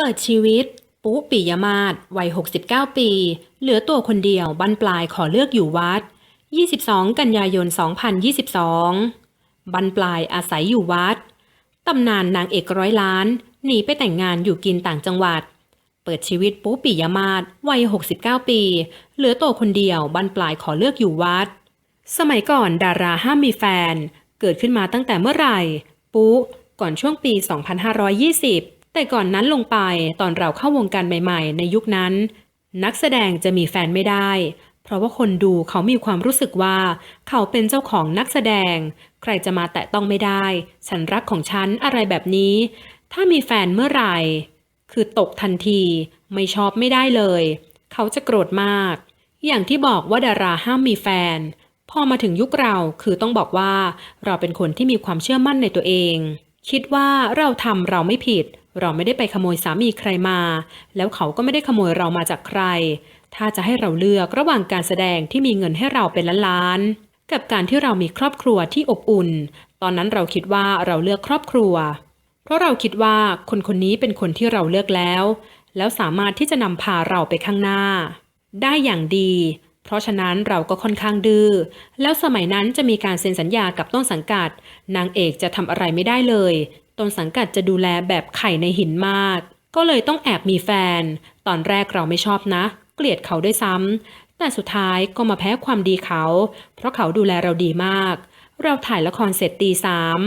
เปิดชีวิต ปุ๊ปิยมาศวัย 69 ปี เหลือตัวคนเดียวบั้นปลายขอเลือกอยู่วัด 22 กันยายน 2022 บั้นปลายอาศัยอยู่วัด ตำนานนางเอกร้อยล้าน หนีไปแต่งงานอยู่กินต่างจังหวัด เปิดชีวิตปุ๊ปิยมาศวัย 69 ปี เหลือตัวคนเดียวบั้นปลายขอเลือกอยู่วัด สมัยก่อนดาราห้ามมีแฟน เกิดขึ้นมาตั้งแต่เมื่อไหร่ ปุ๊ก่อนช่วงปี 2520 แต่ก่อนนั้นลงไปตอนเราเข้าวงการใหม่ ๆ ในยุคนั้น นักแสดงจะมีแฟนไม่ได้ เพราะว่าคนดูเขามีความรู้สึกว่า เขาเป็นเจ้าของนักแสดง ใครจะมาแตะต้องไม่ได้ ฉันรักของฉันอะไรแบบนี้ ถ้ามีแฟนเมื่อไหร่ คือตกทันที ไม่ชอบไม่ได้เลย เขาจะโกรธมาก อย่างที่บอกว่าดาราห้ามมีแฟน พอมาถึงยุคเราคือต้องบอกว่า เราเป็นคนที่มีความเชื่อมั่นในตัวเอง คิดว่าเราทำเราไม่ผิด เราไม่ได้ไปขโมยสามีใครมา แล้วเขาก็ไม่ได้ขโมยเรามาจากใคร ถ้าจะให้เราเลือกระหว่างการแสดงที่มีเงินให้เราเป็นล้านๆ กับการที่เรามีครอบครัวที่อบอุ่น ตอนนั้นเราคิดว่าเราเลือกครอบครัว เพราะเราคิดว่าคนคนนี้เป็นคนที่เราเลือกแล้ว แล้วสามารถที่จะนำพาเราไปข้างหน้า ได้อย่างดี เพราะฉะนั้นเราก็ค่อนข้างดื้อ แล้วสมัยนั้นจะมีการเซ็นสัญญากับต้นสังกัด นางเอกจะทำอะไรไม่ได้เลย ต้นสังกัดจะดูแลแบบไข่ในหินมาก ก็เลยต้องแอบมีแฟน ตอนแรกเราไม่ชอบนะ เกลียดเขาด้วยซ้ำ แต่สุดท้ายก็มาแพ้ความดีเขา เพราะเขาดูแลเราดีมาก เราถ่ายละครเสร็จตีสาม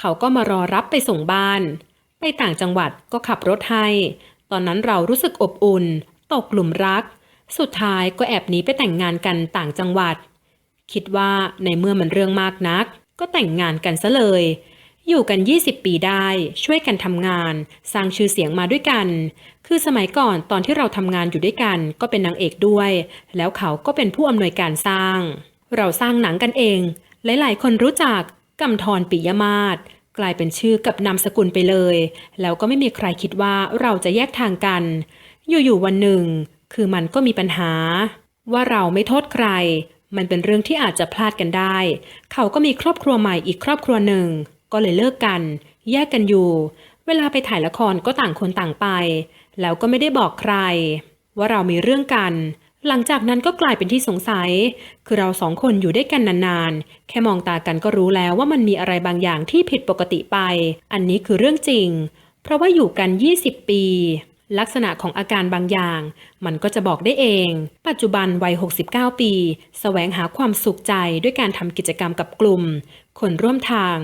เขาก็มารอรับไปส่งบ้าน ไปต่างจังหวัดก็ขับรถให้ ตอนนั้นเรารู้สึกอบอุ่น ตกหลุมรัก สุดท้ายก็แอบหนีไปแต่งงานกันต่างจังหวัด คิดว่าในเมื่อมันเรื่องมากนัก ก็แต่งงานกันซะเลย อยู่กัน 20 ปีได้ ช่วยกันทำงาน สร้างชื่อเสียงมาด้วยกัน คือสมัยก่อนตอนที่เราทำงานอยู่ด้วยกัน ก็เป็นนางเอกด้วย แล้วเขาก็เป็นผู้อำนวยการสร้าง เราสร้างหนังกันเอง หลาย ๆ คนรู้จักกำธรปิยมาศกลายเป็นชื่อกับนามสกุลไปเลย แล้วก็ไม่มีใครคิดว่าเราจะแยกทางกัน อยู่ๆวันหนึ่ง คือมันก็มีปัญหา ว่าเราไม่โทษใคร มันเป็นเรื่องที่อาจจะพลาดกันได้ เขาก็มีครอบครัวใหม่อีกครอบครัวหนึ่ง ก็เลยเลิกกัน แยกกันอยู่ เวลาไปถ่ายละครก็ต่างคนต่างไป แล้วก็ไม่ได้บอกใคร ว่าเรามีเรื่องกัน หลังจากนั้นก็กลายเป็นที่สงสัย คือเราสองคนอยู่ด้วยกันนานๆ แค่มองตากันก็รู้แล้วว่ามันมีอะไรบางอย่างที่ผิดปกติไป อันนี้คือเรื่องจริง เพราะว่าอยู่กัน 20 ปี ลักษณะของอาการบางอย่าง มันก็จะบอกได้เอง ปัจจุบันวัย 69 ปีแสวงหาความสุขใจด้วยการทำกิจกรรมกับกลุ่ม คนร่วมทาง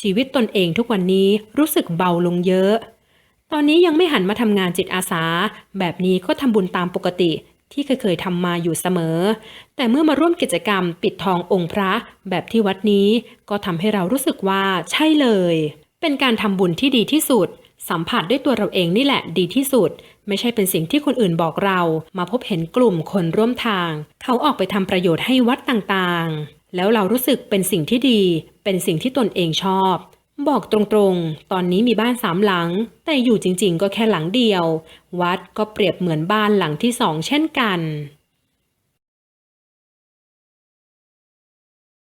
ชีวิตตนเองทุกวันนี้รู้สึกเบาลงเยอะ ตอนนี้ยังไม่หันมาทำงานจิตอาสา แบบนี้ก็ทำบุญตามปกติที่เคยเคยๆทำมาอยู่เสมอ แต่เมื่อมาร่วมกิจกรรมปิดทององค์พระแบบที่วัดนี้ ก็ทำให้เรารู้สึกว่าใช่เลย เป็นการทำบุญที่ดีที่สุด สัมผัสด้วยตัวเราเองนี่แหละดีที่สุด ไม่ใช่เป็นสิ่งที่คนอื่นบอกเรา มาพบเห็นกลุ่มคนร่วมทาง เขาออกไปทำประโยชน์ให้วัดต่างๆ แล้วเรารู้สึกเป็นสิ่งที่ดี เป็นสิ่งที่ตนเองชอบ บอกตรงๆ ตอนนี้มีบ้านสามหลัง แต่อยู่จริงๆ ก็แค่หลังเดียว วัดก็เปรียบเหมือนบ้านหลังที่สองเช่นกัน